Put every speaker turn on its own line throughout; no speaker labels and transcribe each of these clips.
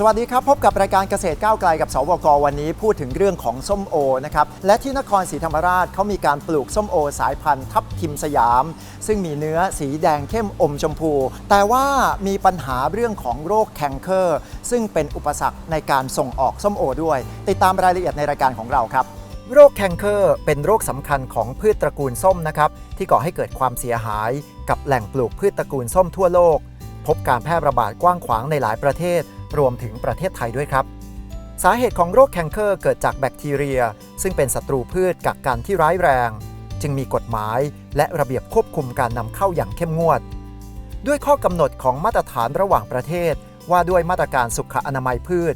สวัสดีครับ พบกับรายการเกษตรก้าวไกลกับสวกวันนี้พูดถึงเรื่องของส้มโอนะครับและที่นครศรีธรรมราชเขามีการปลูกส้มโอสายพันธุ์ทับทิมสยาม ซึ่งมีเนื้อสีแดงเข้มอมชมพู แต่ว่ามีปัญหาเรื่องของโรคแคนเคอร์ ซึ่งเป็นอุปสรรคในการส่งออกส้มโอด้วย ติดตามรายละเอียดในรายการของเราครับโรคแคนเคอร์เป็นโรคสำคัญของพืชตระกูลส้มนะครับที่ก่อให้เกิดความเสียหายกับแหล่งปลูกพืชตระกูลส้มทั่วโลก พบการแพร่ระบาดกว้างขวางในหลายประเทศ รวมถึงประเทศไทยด้วยครับ สาเหตุของโรคแคนเคอร์เกิดจากแบคทีเรีย ซึ่งเป็นศัตรูพืชกักกันที่ร้ายแรง จึงมีกฎหมายและระเบียบควบคุมการนำเข้าอย่างเข้มงวด ด้วยข้อกำหนดของมาตรฐานระหว่างประเทศ ว่าด้วยมาตรการสุขอนามัยพืช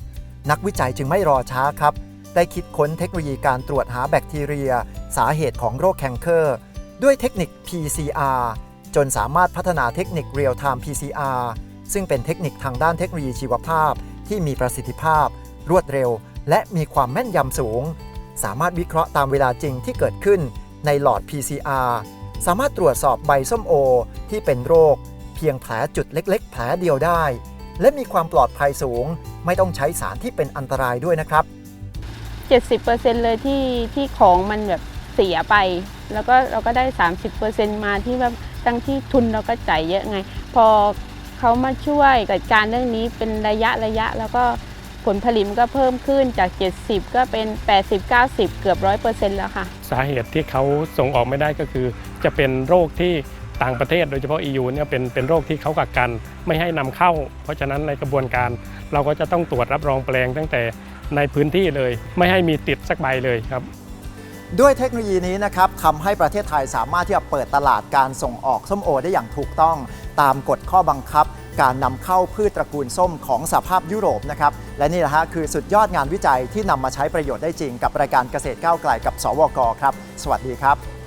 นักวิจัยจึงไม่รอช้าครับ ได้คิดค้นเทคโนโลยีการตรวจหาแบคทีเรีย สาเหตุของโรคแคนเคอร์ ด้วยเทคนิค PCR จนสามารถพัฒนาเทคนิค Real Time PCR ซึ่งเป็นเทคนิคทางด้านเทคโนโลยีชีวภาพ ที่มีประสิทธิภาพ รวดเร็ว และมีความแม่นยำสูง สามารถวิเคราะห์ตามเวลาจริงที่เกิดขึ้นในหลอด PCR สามารถตรวจสอบใบส้มโอ ที่เป็นโรค เพียงแผลจุดเล็ก ๆ แผลเดียวได้ และมีความปลอดภัยสูง ไม่ต้องใช้สารที่เป็นอันตรายด้วยนะครับ
70%เลยที่ที่ของมันแบบเสียไป แล้วก็เราก็ได้ 30%มาที่แบบตั้งที่ทุนเราก็จ่ายเยอะไง พอ เขามาช่วยจัดการเรื่องนี้เป็นระยะระยะ แล้วก็ผลผลิตมันก็เพิ่มขึ้นจาก 70 ก็เป็น 80 90 เกือบ 100%แล้วค่ะ
สาเหตุที่เขาส่งออกไม่ได้ก็คือ จะเป็นโรคที่ต่างประเทศโดยเฉพาะ EU เนี่ยเป็นเป็นโรคที่เขากักกันไม่ให้นำเข้า เพราะฉะนั้นในกระบวนการเราก็จะต้องตรวจรับรองแปลงตั้งแต่ในพื้นที่เลย ไม่ให้มีติดสักใบเลยครับ
ด้วยเทคโนโลยีนี้นะครับทำให้ประเทศไทยสามารถที่จะเปิดตลาดการส่งออกส้มโอได้อย่างถูกต้อง ตามกฎข้อบังคับ การนำเข้าพืชตระกูลส้มของสหภาพยุโรปนะครับและนี่แหละฮะคือสุดยอดงานวิจัยที่นำมาใช้ประโยชน์ได้จริง กับรายการเกษตรก้าวไกลกับ สวกครับ สวัสดีครับ